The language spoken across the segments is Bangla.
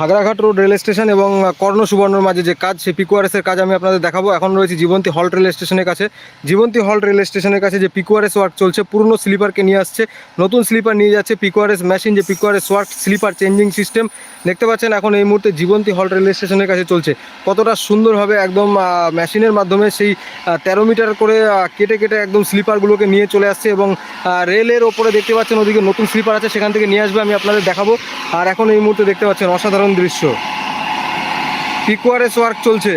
খাগড়াঘাট রোড রেল স্টেশন এবং কর্ণ সুবর্ণর মাঝে যে কাজ, সেই পিকুয়ারেসের কাজ আমি আপনাদের দেখাবো। এখন রয়েছে জীবন্তী হল্ট রেল স্টেশনের কাছে। জীবন্তী হল্ট রেল স্টেশনের কাছে যে পিকুয়ারেস ওয়ার্ক চলছে, পুরনো স্লিপারকে নিয়ে আসছে। নতুন স্লিপার নিয়ে যাচ্ছে পিকুয়ারেস মেশিন, যে PQRS work sleeper changing system. দেখতে পাচ্ছেন এখন এই মুহূর্তে জীবন্তী হল্ট রেল স্টেশনের কাছে চলছে। কতটা সুন্দরভাবে একদম মেশিনের মাধ্যমে সেই তেরো মিটার করে কেটে কেটে একদম স্লিপারগুলোকে নিয়ে চলে আসছে এবং রেলের ওপরে দেখতে পাচ্ছেন ওদিকে নতুন স্লিপার আছে, সেখান থেকে নিয়ে আসবে, আমি আপনাদের দেখাবো। আর এখন এই মুহূর্তে দেখতে পাচ্ছেন অসাধারণ দৃশ্য। পিকুয়ারেস ওয়ার্ক চলছে?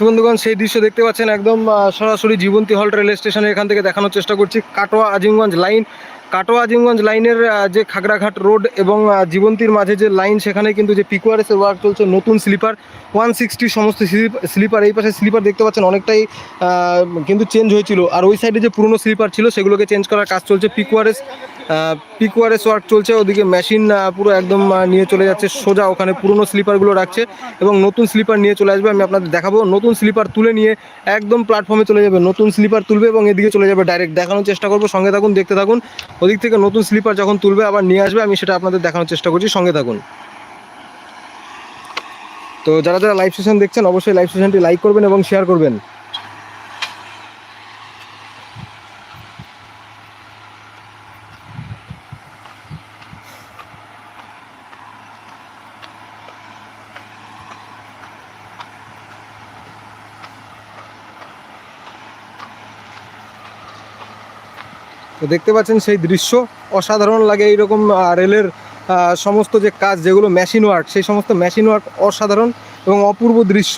তো বন্ধুগণ, সেই দৃশ্য দেখতে পাচ্ছেন একদম সরাসরি জীবন্তী হল্ট রেল স্টেশনে এখান থেকে দেখানোর চেষ্টা করছি। কাটোয়া আজিমগঞ্জ লাইন, কাটোয়া আজিমগঞ্জ লাইনের যে খাগড়াঘাট রোড এবং জীবন্তীর মাঝে যে লাইন, সেখানে কিন্তু যে পিকুয়ারেসের ওয়ার্ক চলছে, নতুন স্লিপার ওয়ান সিক্সটি সমস্ত স্লিপার, এই পাশে স্লিপার দেখতে পাচ্ছেন অনেকটাই কিন্তু চেঞ্জ হয়েছিল। আর ওই সাইডে যে পুরনো স্লিপার ছিল, সেগুলোকে চেঞ্জ করার কাজ চলছে পিকুয়ারেস পিকুয়ারেস ওয়ার্ক চলছে, ওদিকে মেশিন পুরো একদম নিয়ে চলে যাচ্ছে, সোজা ওখানে পুরনো স্লিপারগুলো রাখছে এবং নতুন স্লিপার নিয়ে চলে আসবে, আমি আপনাদের দেখাবো। নতুন স্লিপার তুলে নিয়ে একদম প্ল্যাটফর্মে চলে যাবে, নতুন স্লিপার তুলবে এবং এদিকে চলে যাবে ডাইরেক্ট দেখানোর চেষ্টা করব, সঙ্গে থাকুন, দেখতে থাকুন। ওদিক থেকে নতুন স্লিপার যখন তুলবে, আবার নিয়ে আসবে, আমি সেটা আপনাদের দেখানোর চেষ্টা করছি, সঙ্গে থাকুন। তো যারা যারা লাইভ সেশন দেখছেন, অবশ্যই লাইভ সেশনটি লাইক করবেন এবং শেয়ার করবেন। তো দেখতে পাচ্ছেন সেই দৃশ্য। অসাধারণ লাগে এইরকম রেলের সমস্ত যে কাজ, যেগুলো মেশিন ওয়ার্ক সেই সমস্ত মেশিন ওয়ার্ক অসাধারণ এবং অপূর্ব দৃশ্য।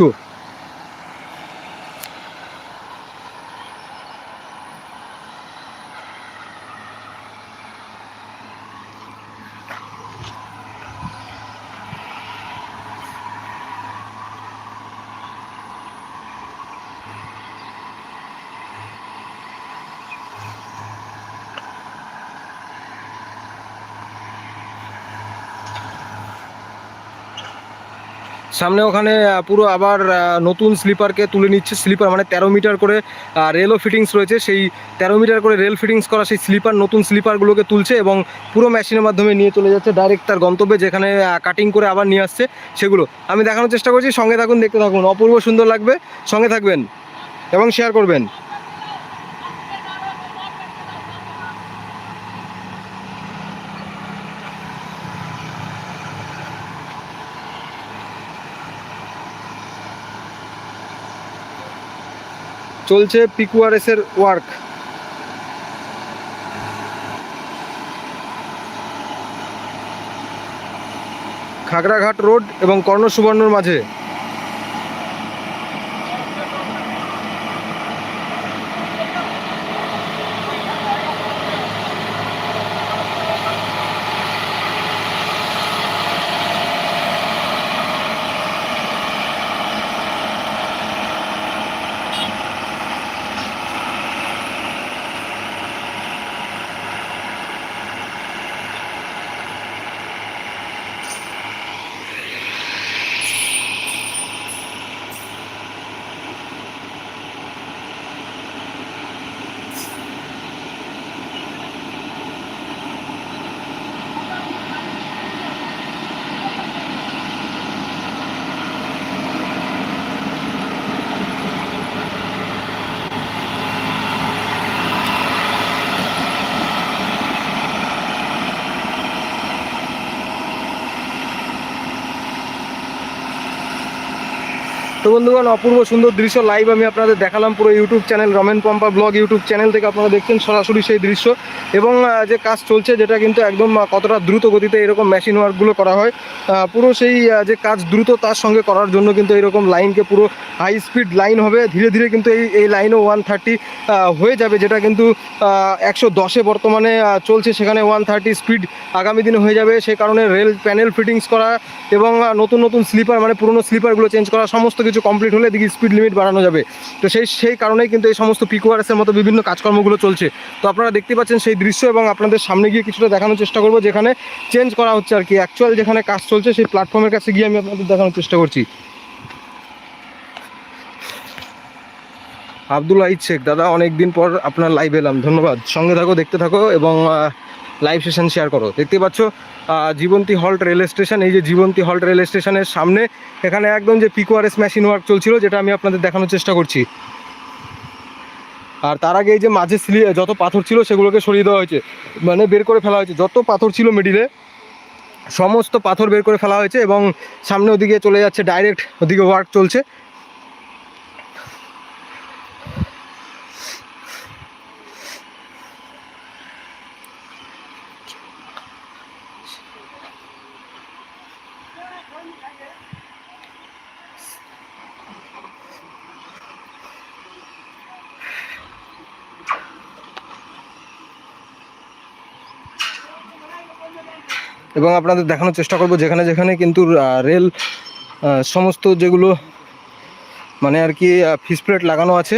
সামনে ওখানে পুরো আবার নতুন স্লিপারকে তুলে নিচ্ছে। স্লিপার মানে তেরো মিটার করে রেলও ফিটিংস রয়েছে। সেই তেরো মিটার করে রেল ফিটিংস করা সেই স্লিপার নতুন স্লিপারগুলোকে তুলছে এবং পুরো মেশিনের মাধ্যমে নিয়ে চলে যাচ্ছে ডাইরেক্ট তার গন্তব্যে, যেখানে কাটিং করে আবার নিয়ে আসছে সেগুলো। আমি দেখানোর চেষ্টা করছি, সঙ্গে থাকুন, দেখতে থাকুন। অপূর্ব সুন্দর লাগবে। সঙ্গে থাকবেন এবং শেয়ার করবেন। চলছে পিকুয়ারেসের ওয়ার্ক। খাগড়াঘাট রোড এবং কর্ণ সুবর্ণর মাঝে বন্ধুগণ, অপূর্ব সুন্দর দৃশ্য লাইভ আমি আপনাদের দেখালাম পুরো YouTube channel Ramen Pampa blog YouTube channel থেকে আপনারা দেখছেন সরাসরি সেই দৃশ্য। এবং যে কাজ চলছে যেটা কিন্তু একদম কতটা দ্রুত গতিতে এরকম মেশিন ওয়ার্কগুলো করা হয় পুরো সেই যে কাজ দ্রুত তার সঙ্গে করার জন্য কিন্তু এরকম লাইনকে পুরো হাই স্পিড লাইন হবে। ধীরে ধীরে কিন্তু এই এই লাইনও ওয়ান থার্টি হয়ে যাবে, যেটা কিন্তু একশো দশে বর্তমানে চলছে। সেখানে ওয়ান থার্টি স্পিড আগামী দিনে হয়ে যাবে। সেই কারণে রেল প্যানেল ফিটিংস করা এবং নতুন নতুন স্লিপার মানে পুরনো স্লিপারগুলো চেঞ্জ করা, সমস্ত কিছু কমপ্লিট হলে এদিকে স্পিড লিমিট বাড়ানো যাবে। তো সেই সেই কারণেই কিন্তু এই সমস্ত পিকুয়ারেসের মতো বিভিন্ন কাজকর্মগুলো চলছে। তো আপনারা দেখতে পাচ্ছেন সেই দৃশ্য এবং আপনাদের সামনে গিয়ে কিছুটা দেখানোর চেষ্টা করব, যেখানে চেঞ্জ করা হচ্ছে আর কি। অ্যাকচুয়াল যেখানে কাজ চলছে, সেই প্ল্যাটফর্মের কাছে গিয়ে আমি আপনাদের দেখানোর চেষ্টা করছি। আব্দুল আহিদ শেখ, দাদা অনেক দিন পর আপনার লাইভ এলাম। ধন্যবাদ। সঙ্গে থাকো, দেখতে থাকো এবং লাইভ সেশন শেয়ার করো। দেখতে পাচ্ছ জীবন্তী হল্ট রেল স্টেশন, এই যে জীবন্তী হল্ট রেল স্টেশনের সামনে। এখানে একদম যে পিকোয়ারেস মেশিন ওয়ার্ক চলছিল, যেটা আমি আপনাদের দেখানোর চেষ্টা করছি। আর তার আগে এই যে মাঝে স্লি, যত পাথর ছিল সেগুলোকে সরিয়ে দেওয়া হয়েছে মানে বের করে ফেলা হয়েছে। যত পাথর ছিল মিডিলে সমস্ত পাথর বের করে ফেলা হয়েছে এবং সামনে ওদিকে চলে যাচ্ছে ডাইরেক্ট ওদিকে ওয়ার্ক চলছে। এবং আপনাদের দেখানোর চেষ্টা করব যেখানে যেখানে কিন্তু রেল সমস্ত যেগুলো মানে আর কি ফিস প্লেট লাগানো আছে,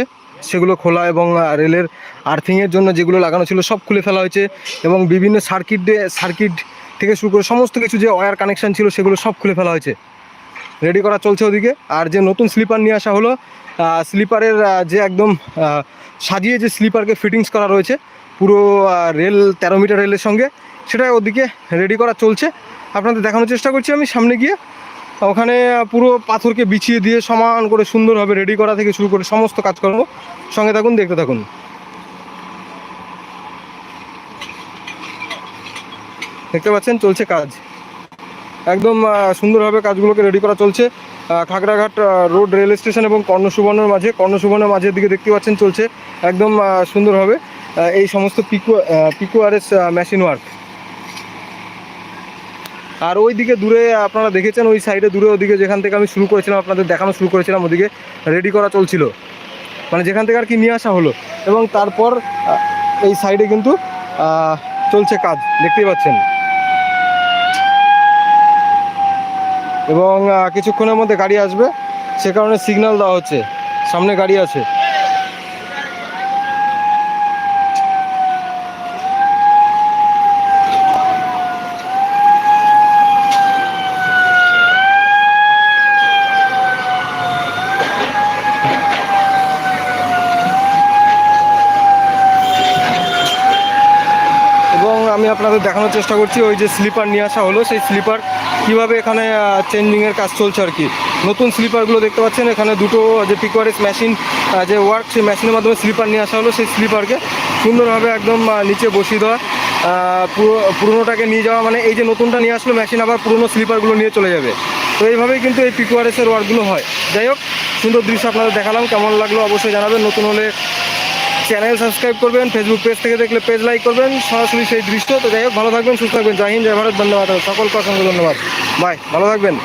সেগুলো খোলা এবং রেলের আর্থিংয়ের জন্য যেগুলো লাগানো ছিল সব খুলে ফেলা হয়েছে এবং বিভিন্ন সার্কিট সার্কিট থেকে শুরু করে সমস্ত কিছু যে ওয়্যার কানেকশান ছিল সেগুলো সব খুলে ফেলা হয়েছে। রেডি করা চলছে ওদিকে। আর যে নতুন স্লিপার নিয়ে আসা হলো স্লিপারের যে একদম সাজিয়ে যে স্লিপারকে ফিটিংস করা রয়েছে, পুরো রেল তেরো মিটার রেলের সঙ্গে সেটা ওদিকে রেডি করা চলছে। আপনাদের দেখানোর চেষ্টা করছি আমি, সামনে গিয়ে। ওখানে পুরো পাথরকে বিছিয়ে দিয়ে সমান করে সুন্দরভাবে রেডি করা থেকে শুরু করে সমস্ত কাজকর্ম সঙ্গে থাকুন, দেখতে থাকুন। দেখতে পাচ্ছেন, চলছে কাজ। একদম সুন্দরভাবে কাজগুলোকে রেডি করা চলছে। খাগড়াঘাট রোড রেল স্টেশন এবং কর্ণসুবর্ণের মাঝে, কর্ণসুবর্ণের মাঝের দিকে দেখতে পাচ্ছেন, চলছে একদম সুন্দরভাবে এই সমস্ত PQ PQ R S machine work আর ওই দিকে দূরে আপনারা দেখেছেন, ওই সাইডে দূরে ওদিকে যেখান থেকে আমি শুরু করেছিলাম, আপনাদের দেখানো শুরু করেছিলাম, ওদিকে রেডি করা চলছিল। মানে যেখান থেকে আর কি নিয়ে আসা হলো। এবং তারপর এই সাইডে কিন্তু চলছে কাজ, দেখতেই পাচ্ছেন। এবং কিছুক্ষণের মধ্যে গাড়ি আসবে, সে কারণে সিগন্যাল দেওয়া হচ্ছে। সামনে গাড়ি আছে এবং আমি আপনাদের দেখানোর চেষ্টা করছি, ওই যে স্লিপার নিয়ে আসা হলো, সেই স্লিপার কীভাবে এখানে চেঞ্জিংয়ের কাজ চলছে আর কি। নতুন স্লিপারগুলো দেখতে পাচ্ছেন, এখানে দুটো যে পিকোয়ারিস মেশিন যে ওয়ার্ক সেই মেশিনের মাধ্যমে স্লিপার নিয়ে আসা হলো, সেই স্লিপারকে সুন্দরভাবে একদম নিচে বসিয়ে দেওয়া পুরোনোটাকে নিয়ে যাওয়া মানে এই যে নতুনটা নিয়ে আসলো মেশিন আবার পুরোনো স্লিপারগুলো নিয়ে চলে যাবে। তো এইভাবেই কিন্তু এই পিকোয়ারিসের ওয়ার্কগুলো হয়। যাই হোক, সুন্দর দৃশ্য আপনাদের দেখালাম, কেমন লাগল অবশ্যই জানাবেন, নতুন হলে চ্যানেল সাবস্ক্রাইব করবেন ফেসবুক পেজ থেকে দেখলে পেজ লাইক করবেন, সরাসরি সেই দৃশ্য। তো যাই হোক, ভালো থাকবেন, সুস্থ থাকবেন। জাহিন জয় ভারত, ধন্যবাদ। সকলকে অসংখ্য ধন্যবাদ। বাই, ভালো থাকবেন।